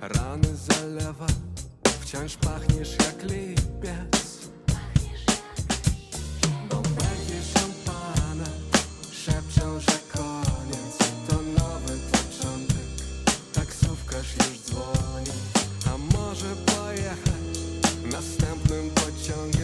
rany zalewa Wciąż pachniesz jak lipiec. Bąbelki szampana szepczą, że koniec. To nowy początek, taksówkarz już dzwoni. A może pojechać następnym pociągiem?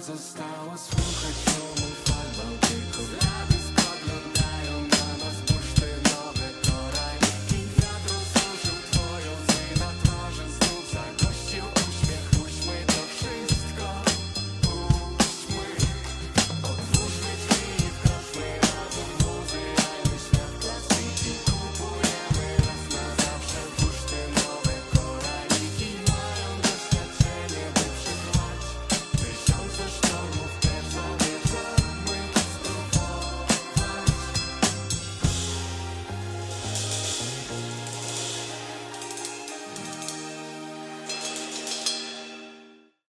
Sometimes the was twinkle.